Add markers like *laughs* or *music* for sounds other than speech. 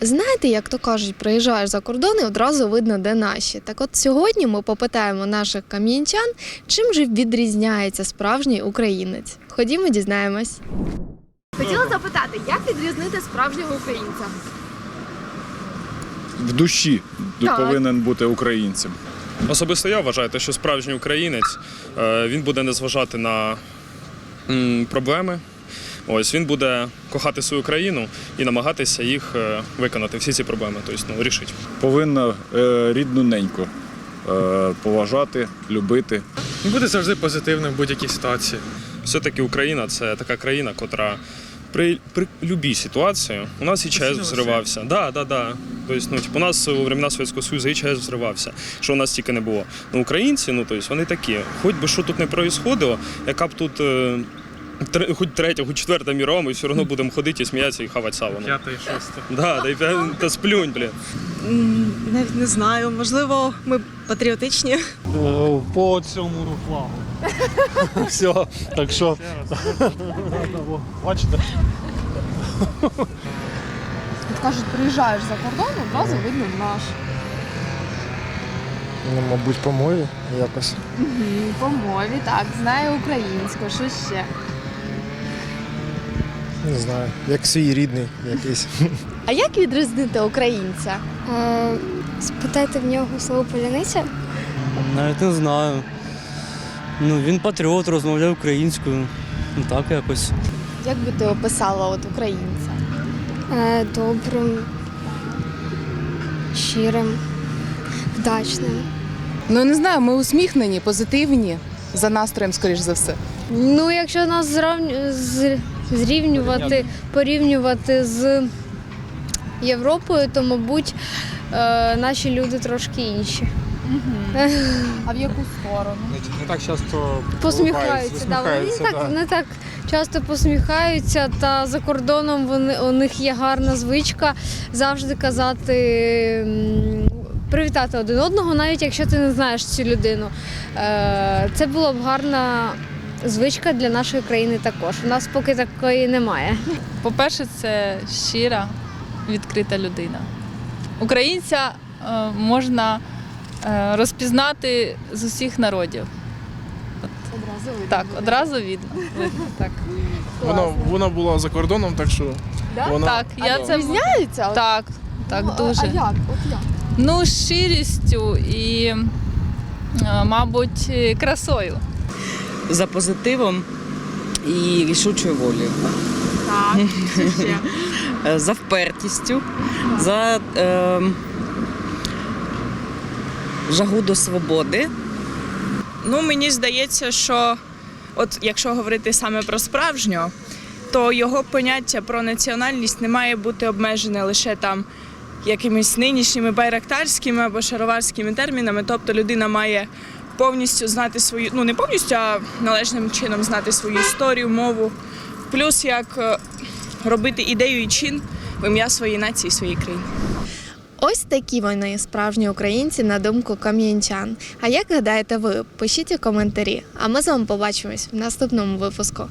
Знаєте, як то кажуть, приїжджаєш за кордон і одразу видно, де наші. Так от сьогодні ми попитаємо наших кам'янчан, чим же відрізняється справжній українець. Ходімо, дізнаємось. Хотіла запитати, як відрізнити справжнього українця? в душі Так. повинен бути українцем. Особисто я вважаю, те, що справжній українець е, він буде не зважати на м, проблеми. Ось він буде кохати свою країну і намагатися їх е, виконати, всі ці проблеми, тобто ну, рішити. Повинна е, рідну неньку е, поважати, любити. Буде завжди позитивним в будь-якій ситуації. Все-таки Україна це така країна, котра при, при любій ситуації у нас і ЧАЕС взривався. Да, да, да. Тобто, ну, типу, у нас у времена Совєтського Союзу і ЧАЕС взривався, що у нас тільки не було. Ну, українці, ну тобто, вони такі. Хоч би що тут не проїсходило, яка б тут. Е, тр- Хоч третя, хоч четверта мірова, ми все одно будемо ходити і сміятися і хавати сало. Ну, П'яте і шосте. Да, да, і п'я- та сплюнь, блін. Навіть не знаю. Можливо, ми патріотичні. По цьому флагу. *laughs* Все, так що. Бачите? От кажуть, приїжджаєш за кордон, одразу видно наш. Ну, мабуть, по мові якось. По мові, так, знає українську, що ще. Не знаю. Як свій рідний якийсь. *laughs* А як відрізнити українця? Е, Спитайте в нього слово поляниця. Навіть не знаю. Ну, він патріот, розмовляє українською. Ну так якось. Як би ти описала от українця? Е, Добрим, щирим, вдачним. Ну не знаю, ми усміхнені, позитивні за настроєм, скоріш за все. Ну, якщо нас зравню- з- зрівнювати, порівнювати з Європою, то, мабуть, е, наші люди трошки інші. А в яку сторону? Не так часто Посміхаються, да, вони не так, не так часто посміхаються, та за кордоном вони, у них є гарна звичка завжди казати. Привітати один одного, навіть якщо ти не знаєш цю людину. Е, Це була б гарна звичка для нашої країни також. У нас поки такої немає. По-перше, це щира, відкрита людина. Українця е, можна е, розпізнати з усіх народів. Одразу видно. Так, одразу видно. видно так. Вона, вона була за кордоном, так що вона так, я це Відрізняються? Так, так, Ну, дуже. А як? От як? Ну, щирістю і, е, мабуть, красою. За позитивом і рішучою волею. Так, ще? *laughs* Е, За впертістю, за е, жагу до свободи. Ну, мені здається, що от якщо говорити саме про справжнього, то його поняття про національність не має бути обмежене лише там якимись нинішніми байрактарськими або шароварськими термінами. Тобто людина має повністю знати свою, ну не повністю, а належним чином знати свою історію, мову. Плюс як е, робити ідею і чин в ім'я своєї нації, своєї країни. Ось такі вони справжні українці на думку кам'янчан. А як гадаєте ви? Пишіть у коментарі, а ми з вами побачимось в наступному випуску.